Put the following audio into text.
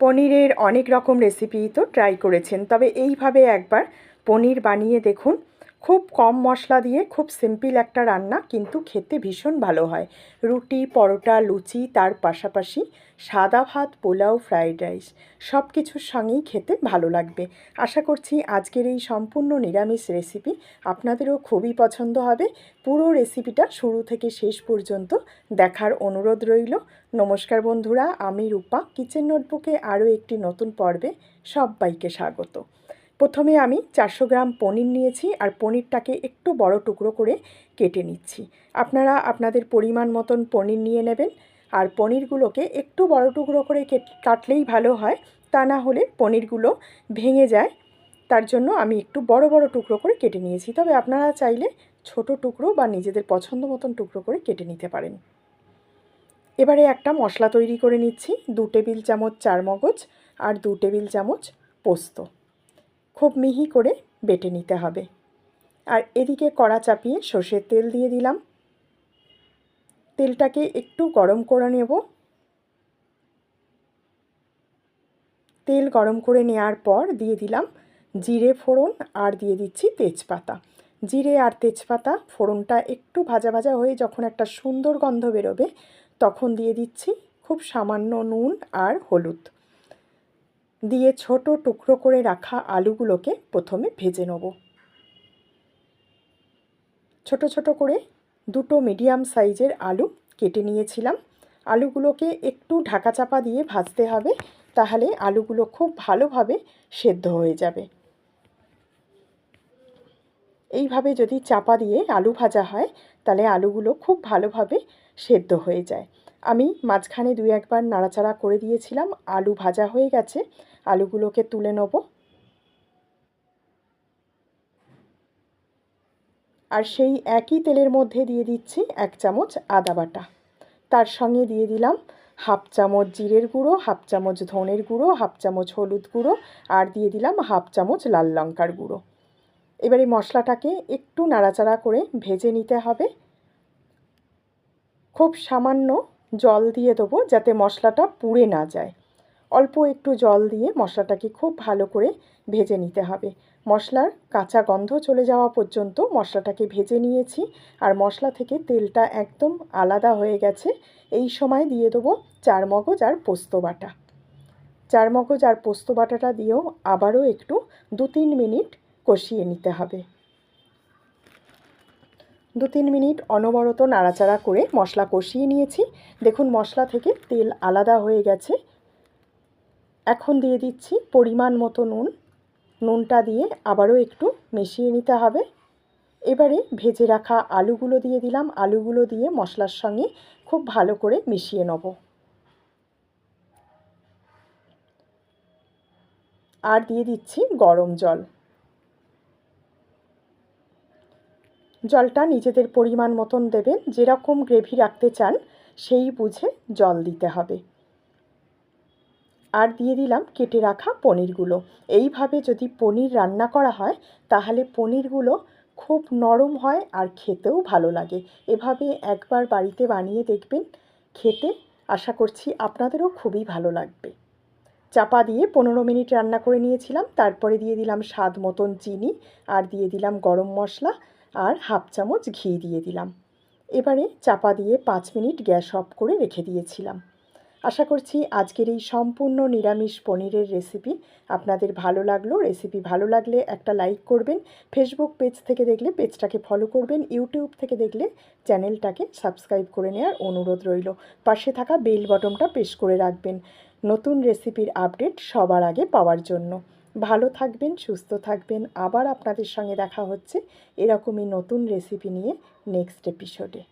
পনিরের অনেক রকম রেসিপি তো ট্রাই করেছেন। তবে এইভাবে একবার পনির বানিয়ে দেখুন। খুব কম মশলা দিয়ে খুব সিম্পল একটা রান্না, কিন্তু খেতে ভীষণ ভালো হয়। রুটি, পরোটা, লুচি, তার পাশাপাশি সাদা ভাত, পোলাও, ফ্রাইড রাইস সব কিছুর সঙ্গেই খেতে ভালো লাগবে। আশা করছি আজকের এই সম্পূর্ণ নিরামিষ রেসিপি আপনাদেরও খুবই পছন্দ হবে। পুরো রেসিপিটা শুরু থেকে শেষ পর্যন্ত দেখার অনুরোধ রইল। নমস্কার বন্ধুরা, আমি রূপা। কিচেন নোটবুকে আরও একটি নতুন পর্বে সবাইকে স্বাগত। প্রথমে আমি চারশো গ্রাম পনির নিয়েছি আর পনিরটাকে একটু বড় টুকরো করে কেটে নিচ্ছি। আপনারা আপনাদের পরিমাণ মতন পনির নিয়ে নেবেন আর পনিরগুলোকে একটু বড় টুকরো করে কাটলেই ভালো হয়, তা না হলে পনিরগুলো ভেঙে যায়। তার জন্য আমি একটু বড় বড় টুকরো করে কেটে নিয়েছি। তবে আপনারা চাইলে ছোট টুকরো বা নিজেদের পছন্দ মতন টুকরো করে কেটে নিতে পারেন। এবারে একটা মশলা তৈরি করে নিচ্ছি, দু টেবিল চামচ চার মগজ আর দু টেবিল চামচ পোস্ত। খুব মিহি করে বেটে নিতে হবে। আর এদিকে কড়া চাপিয়ে সর্ষের তেল দিয়ে দিলাম। তেলটাকে একটু গরম করে নেব। তেল গরম করে নেওয়ার পর দিয়ে দিলাম জিরে ফোড়ন আর দিয়ে দিচ্ছি তেজপাতা। জিরে আর তেজপাতা ফোড়নটা একটু ভাজা ভাজা হয়ে যখন একটা সুন্দর গন্ধ বেরোবে, তখন দিয়ে দিচ্ছি খুব সামান্য নুন আর হলুদ। দিয়ে ছোট টুকরো করে রাখা আলুগুলোকে প্রথমে ভেজে নেব। ছোট ছোট করে দুটো মিডিয়াম সাইজের আলু কেটে নিয়েছিলাম। আলুগুলোকে একটু ঢাকা চাপা দিয়ে ভাজতে হবে, তাহলে আলুগুলো খুব ভালোভাবে সেদ্ধ হয়ে যাবে। এইভাবে যদি চাপা দিয়ে আলু ভাজা হয়, তাহলে আলুগুলো খুব ভালোভাবে সেদ্ধ হয়ে যায়। আমি মাঝখানে দুই একবার নাড়াচাড়া করে দিয়েছিলাম, আলু ভাজা হয়ে গেছে। আলুগুলোকে তুলে নেব। আর সেই একই তেলের মধ্যে দিয়ে দিচ্ছি এক চামচ আদা বাটা। তার সঙ্গে দিয়ে দিলাম হাফ চামচ জিরের গুঁড়ো, হাফ চামচ ধনের গুঁড়ো, হাফ চামচ হলুদ গুঁড়ো আর দিয়ে দিলাম হাফ চামচ লাল লঙ্কার গুঁড়ো। এবারে মশলাটাকে একটু নাড়াচাড়া করে ভেজে নিতে হবে। খুব সামান্য জল দিয়ে দেবো যাতে মশলাটা পুড়ে না যায়। অল্প একটু জল দিয়ে মশলাটাকে খুব ভালো করে ভেজে নিতে হবে। মশলার কাঁচা গন্ধ চলে যাওয়া পর্যন্ত মশলাটাকে ভেজে নিয়েছি আর মশলা থেকে তেলটা একদম আলাদা হয়ে গেছে। এই সময় দিয়ে দেবো চার মগজ আর পোস্ত বাটা। চার মগজ আর পোস্ত বাটাটা দিয়েও আবারও একটু দু তিন মিনিট কষিয়ে নিতে হবে। দু তিন মিনিট অনবরত নাড়াচাড়া করে মশলা কষিয়ে নিয়েছি। দেখুন মশলা থেকে তেল আলাদা হয়ে গেছে। এখন দিয়ে দিচ্ছি পরিমাণ মতো নুন। নুনটা দিয়ে আবারও একটু মিশিয়ে নিতে হবে। এবারে ভেজে রাখা আলুগুলো দিয়ে দিলাম। আলুগুলো দিয়ে মশলার সঙ্গে খুব ভালো করে মিশিয়ে নেব। আর দিয়ে দিচ্ছি গরম জল। জলটা নিজেদের পরিমাণ মতন দেবেন। যেরকম গ্রেভি রাখতে চান, সেই বুঝে জল দিতে হবে। আর দিয়ে দিলাম কেটে রাখা পনিরগুলো। এইভাবে যদি পনির রান্না করা হয়, তাহলে পনিরগুলো খুব নরম হয় আর খেতেও ভালো লাগে। এভাবে একবার বাড়িতে বানিয়ে দেখবেন, খেতে আশা করছি আপনাদেরও খুবই ভালো লাগবে। চাপা দিয়ে পনেরো মিনিট রান্না করে নিয়েছিলাম, তারপরে দিয়ে দিলাম স্বাদ মতন চিনি আর দিয়ে দিলাম গরম মশলা আর হাফ চামচ ঘি দিয়ে দিলাম। এবারে চাপা দিয়ে পাঁচ মিনিট গ্যাস অফ করে রেখে দিয়েছিলাম। আশা করছি আজকের এই সম্পূর্ণ নিরামিষ পনিরের রেসিপি আপনাদের ভালো লাগল। রেসিপি ভালো লাগলে একটা লাইক করবেন ফেসবুক পেজ থেকে দেখলে পেজটাকে ফলো করবেন ইউটিউব থেকে দেখলে চ্যানেলটাকে সাবস্ক্রাইব করে নেওয়ার অনুরোধ রইল। পাশে থাকা বেল বটনটা প্রেস করে রাখবেন, নতুন রেসিপির আপডেট সবার আগে পাওয়ার জন্য। ভালো থাকবেন, সুস্থ থাকবেন, আবার আপনাদের সঙ্গে দেখা হচ্ছে এরকমই নতুন রেসিপি নিয়ে নেক্সট এপিসোডে